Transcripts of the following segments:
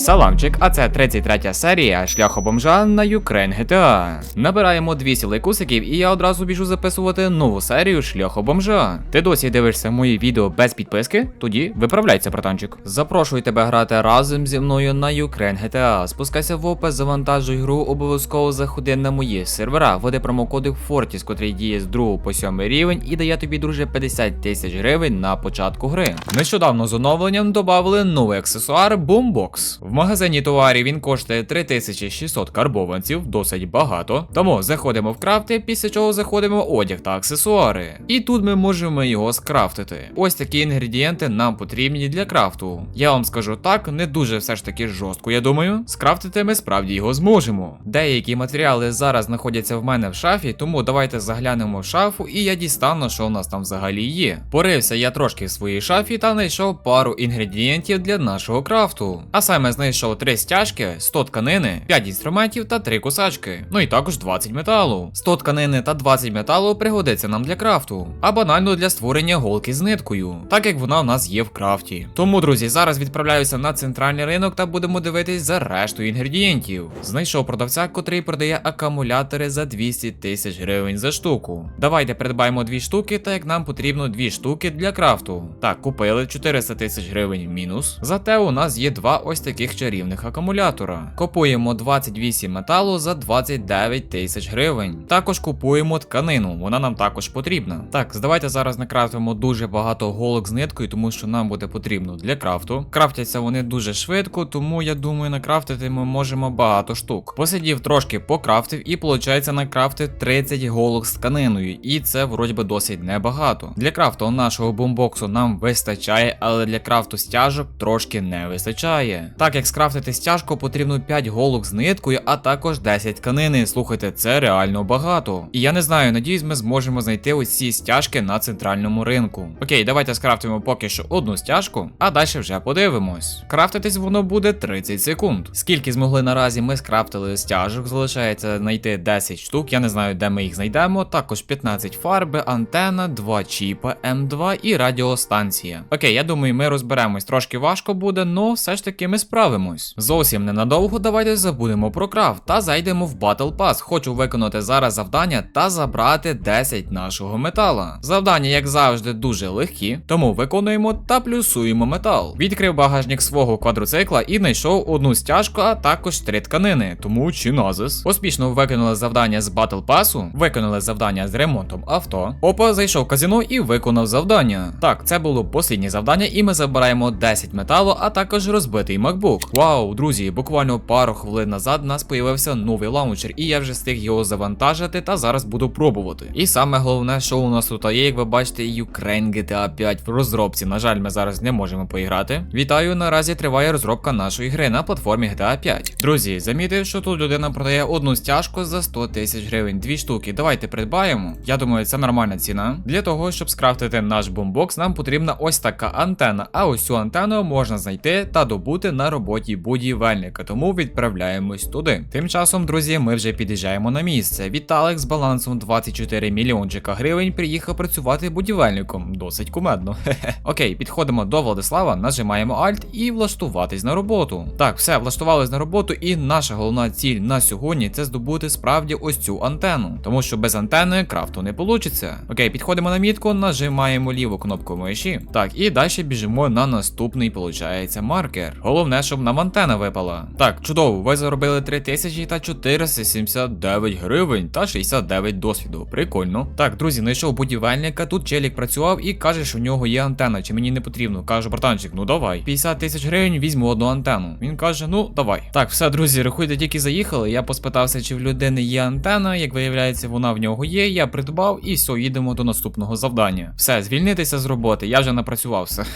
Саламчик, а це 33 серія шляху бомжа на Ukraine GTA. Набираємо 200 лайкусиків і я одразу біжу записувати нову серію шляху бомжа. Ти досі дивишся мої відео без підписки? Тоді виправляйся, братанчик. Запрошую тебе грати разом зі мною на Ukraine GTA. Спускайся в опис, завантажуй гру, обов'язково заходи на мої сервера, введи промокодик Fortis, котрий діє з 2 по 7 рівень і дає тобі, друже, 50 тисяч гривень на початку гри. Нещодавно з оновленням додали новий аксесуар Boombox. В магазині товарів він коштує 3600 карбованців, досить багато. Тому заходимо в крафти, після чого заходимо в одяг та аксесуари. І тут ми можемо його скрафтити. Ось такі інгредієнти нам потрібні для крафту. Я вам скажу так, не дуже все ж таки жорстко, я думаю. Скрафтити ми справді його зможемо. Деякі матеріали зараз знаходяться в мене в шафі, тому давайте заглянемо в шафу і я дістану, що у нас там взагалі є. Порився я трошки в своїй шафі та знайшов пару інгредієнтів для нашого крафту. А саме знайшов 3 стяжки, 100 тканини, 5 інструментів та 3 кусачки. Ну і також 20 металу. 100 тканини та 20 металу пригодиться нам для крафту, а банально для створення голки з ниткою, так як вона в нас є в крафті. Тому, друзі, зараз відправляюся на центральний ринок та будемо дивитись за решту інгредієнтів. Знайшов продавця, котрий продає акумулятори за 200 тисяч гривень за штуку. Давайте придбаємо дві штуки, так як нам потрібно дві штуки для крафту. Так, купили 400 тисяч гривень мінус. Зате у нас є два ось таких чарівних акумулятора. Купуємо 28 металу за 29 тисяч гривень. Також купуємо тканину, вона нам також потрібна. Так, давайте зараз накрафтимо дуже багато голок з ниткою, тому що нам буде потрібно для крафту. Крафтяться вони дуже швидко, тому я думаю, накрафтити ми можемо багато штук. Посидів трошки, покрафтив і виходить накрафтив 30 голок з тканиною, і це вроді би досить небагато. Для крафту нашого бомбоксу нам вистачає, але для крафту стяжок трошки не вистачає. Так скрафтити стяжку, потрібно 5 голок з ниткою, а також 10 тканини. Слухайте, це реально багато. І я не знаю, надіюсь, ми зможемо знайти ці стяжки на центральному ринку. Окей, давайте скрафтимо поки що одну стяжку, а далі вже подивимось. Крафтитись воно буде 30 секунд. Скільки змогли наразі ми скрафтили стяжок, залишається знайти 10 штук. Я не знаю, де ми їх знайдемо. Також 15 фарби, антена, 2 чіпа, М2 і радіостанція. Окей, я думаю, ми розберемось. Трошки важко буде, але все ж таки ми справимось. Зовсім ненадовго давайте забудемо про крафт та зайдемо в Battle Pass. Хочу виконати зараз завдання та забрати 10 нашого метала. Завдання, як завжди, дуже легкі, тому виконуємо та плюсуємо метал. Відкрив багажник свого квадроцикла і знайшов одну стяжку, а також три тканини, тому чи назис. Успішно виконали завдання з Battle Pass, виконали завдання з ремонтом авто. Опа, зайшов в казино і виконав завдання. Так, це було посліднє завдання, і ми забираємо 10 металу, а також розбитий MacBook. Вау, друзі, буквально пару хвилин назад у нас появився новий лаунчер, і я вже встиг його завантажити та зараз буду пробувати. І саме головне, що у нас тут є, як ви бачите, Ukraine GTA 5 в розробці. На жаль, ми зараз не можемо поіграти. Вітаю, наразі триває розробка нашої гри на платформі GTA 5. Друзі, замітив, що тут людина продає одну стяжку за 100 тисяч гривень, дві штуки. Давайте придбаємо. Я думаю, це нормальна ціна. Для того, щоб скрафтити наш бомбокс, нам потрібна ось така антена. А ось цю антенну можна знайти та добути на роботі будівельника, тому відправляємось туди. Тим часом, друзі, ми вже під'їжджаємо на місце. Віталик з балансом 24 мільйончика гривень приїхав працювати будівельником. Досить кумедно. Окей, підходимо до Владислава, нажимаємо Alt і влаштуватись на роботу. Так, все, влаштувались на роботу, і наша головна ціль на сьогодні це здобути справді ось цю антенну. Тому що без антени крафту не вийде. Окей, підходимо на мітку, нажимаємо ліву кнопку миші. Так, і далі біжимо на наступний, виходить, маркер. Головне, щоб нам антена випала. Так, чудово, ви заробили 3000 та 479 гривень та 69 досвіду. Прикольно. Так, друзі, знайшов будівельника. Тут челік працював і каже, що в нього є антенна, чи мені не потрібно. Кажу, братанчик, ну давай. 50 тисяч гривень візьму одну антенну. Він каже, ну давай. Так, все, друзі, рахуйте, тільки заїхали. Я поспитався, чи в людини є антенна. Як виявляється, вона в нього є. Я придбав і все, їдемо до наступного завдання. Все, звільнитися з роботи, я вже напрацювався.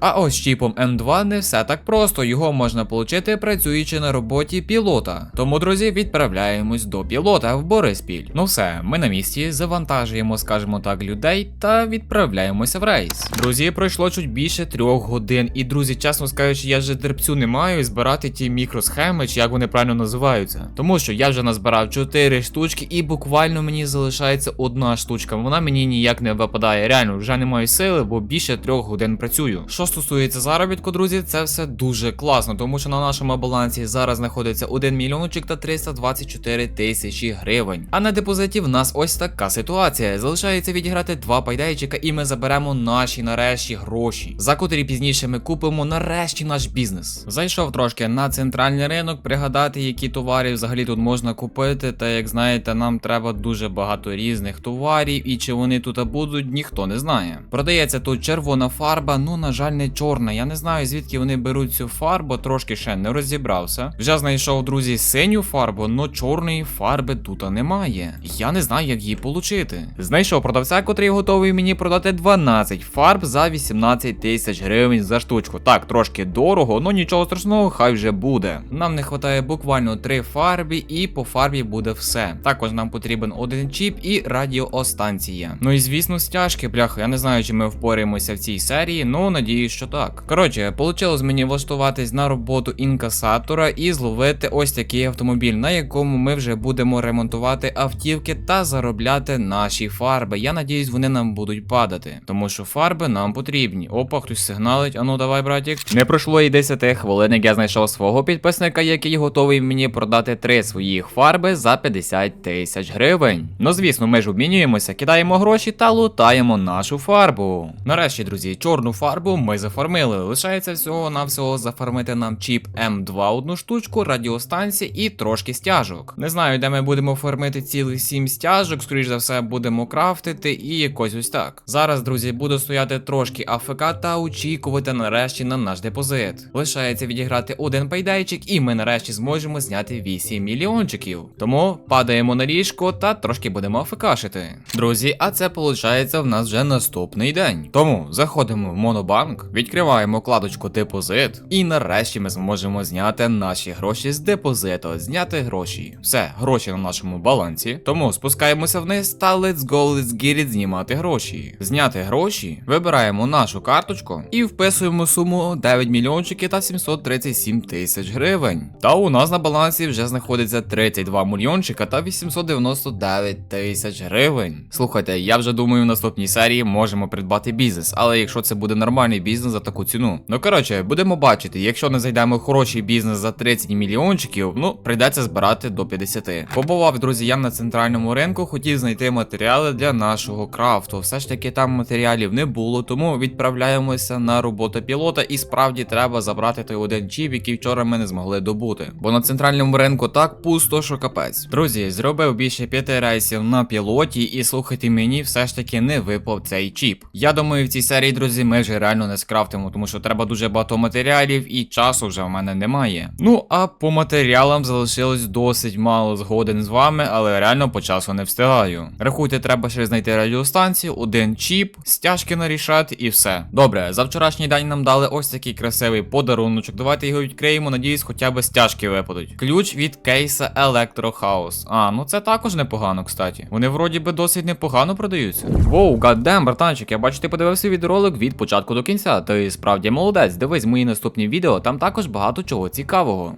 А ось чіпом М2 не все так просто. Його можна отримати, працюючи на роботі пілота. Тому, друзі, відправляємось до пілота в Бориспіль. Ну все, ми на місці, завантажуємо, скажімо так, людей та відправляємося в рейс. Друзі, пройшло чуть більше трьох годин. І друзі, чесно скажучи, я вже терпцю не маю збирати ті мікросхеми, чи як вони правильно називаються. Тому що я вже назбирав 4 штучки, і буквально мені залишається одна штучка. Вона мені ніяк не випадає. Реально, вже не маю сили, бо більше трьох годин працюю. Що стосується заробітку, друзі, це все дуже класно. Класно, тому що на нашому балансі зараз знаходиться 1 мільйончик та 324 тисячі гривень. А на депозиті в нас ось така ситуація. Залишається відіграти два пайдайчика, і ми заберемо наші нарешті гроші, за котрі пізніше ми купимо нарешті наш бізнес. Зайшов трошки на центральний ринок, пригадати, які товари взагалі тут можна купити. Та як знаєте, нам треба дуже багато різних товарів, і чи вони тут будуть, ніхто не знає. Продається тут червона фарба, ну на жаль, не чорна. Я не знаю звідки вони беруть цю фарбу, трошки ще не розібрався. Вже знайшов друзі синю фарбу, но чорної фарби тут немає. Я не знаю, як її получити. Знайшов продавця, котрий готовий мені продати 12 фарб за 18 тисяч гривень за штучку. Так, трошки дорого, но нічого страшного, хай вже буде. Нам не вистачає буквально 3 фарби, і по фарбі буде все. Також нам потрібен один чіп і радіостанція. Ну і звісно, стяжки, бляха. Я не знаю, чи ми впораємося в цій серії, ну надіюсь, що так. Коротше, вийшло мені влаштуватись на роботу інкасатора і зловити ось такий автомобіль, на якому ми вже будемо ремонтувати автівки та заробляти наші фарби. Я надіюсь, вони нам будуть падати, тому що фарби нам потрібні. Опа, хтось сигналить. Ану, давай, братік. Не пройшло і 10 хвилин, як я знайшов свого підписника, який готовий мені продати три своїх фарби за 50 тисяч гривень. Ну звісно, ми ж обмінюємося, кидаємо гроші та лутаємо нашу фарбу. Нарешті, друзі, чорну фарбу ми зафармили. Лишається всього навсього зафармити нам чіп М2 одну штучку, радіостанції і трошки стяжок. Не знаю, де ми будемо фармити цілих 7 стяжок, скоріш за все, будемо крафтити і якось ось так. Зараз, друзі, буду стояти трошки АФК та очікувати нарешті на наш депозит. Лишається відіграти один пайдайчик, і ми нарешті зможемо зняти 8 мільйончиків. Тому падаємо на ліжко та трошки будемо АФКшити. Друзі, а це виходить в нас вже наступний день. Тому заходимо в монобанк, відкриваємо кладочку депозит, і нарешті ми зможемо зняти наші гроші з депозиту. Зняти гроші. Все, гроші на нашому балансі. Тому спускаємося вниз та let's go, let's get it, знімати гроші. Зняти гроші, вибираємо нашу карточку і вписуємо суму 9 мільйончиків та 737 тисяч гривень. Та у нас на балансі вже знаходиться 32 мільйончика та 899 тисяч гривень. Слухайте, я вже думаю, в наступній серії можемо придбати бізнес, але якщо це буде нормальний бізнес за таку ціну. Ну коротше, будемо бачити, якщо не зайдемо в хороший бізнес за 30 мільйончиків, ну прийдеться збирати до 50. Побував, друзі, я на центральному ринку, хотів знайти матеріали для нашого крафту. Все ж таки там матеріалів не було, тому відправляємося на роботу пілота, і справді треба забрати той один чіп, який вчора ми не змогли добути. Бо на центральному ринку так пусто, що капець. Друзі, зробив більше п'яти рейсів на пілоті, і слухайте, мені все ж таки не випав цей чіп. Я думаю, в цій серії, друзі, ми вже реально не скрафтимо, тому що треба дуже багато матеріалів, і часу вже в мене немає. Ну а по матеріалам залишилось досить мало згоден з вами, але реально по часу не встигаю. Рахуйте, треба ще знайти радіостанцію, один чіп, стяжки нарішати і все. Добре, за вчорашній день нам дали ось такий красивий подаруночок. Давайте його відкриємо. Надіюсь, хоча б стяжки випадуть. Ключ від кейса House. А, ну це також непогано, кстати. Вони вроді би досить непогано продаються. Воу, гаддем, братанчик, я бачу, ти подивився відеоролик від початку до кінця. Ти справді молодець. Дивись мої наступні відео, там також багато чого цікавого.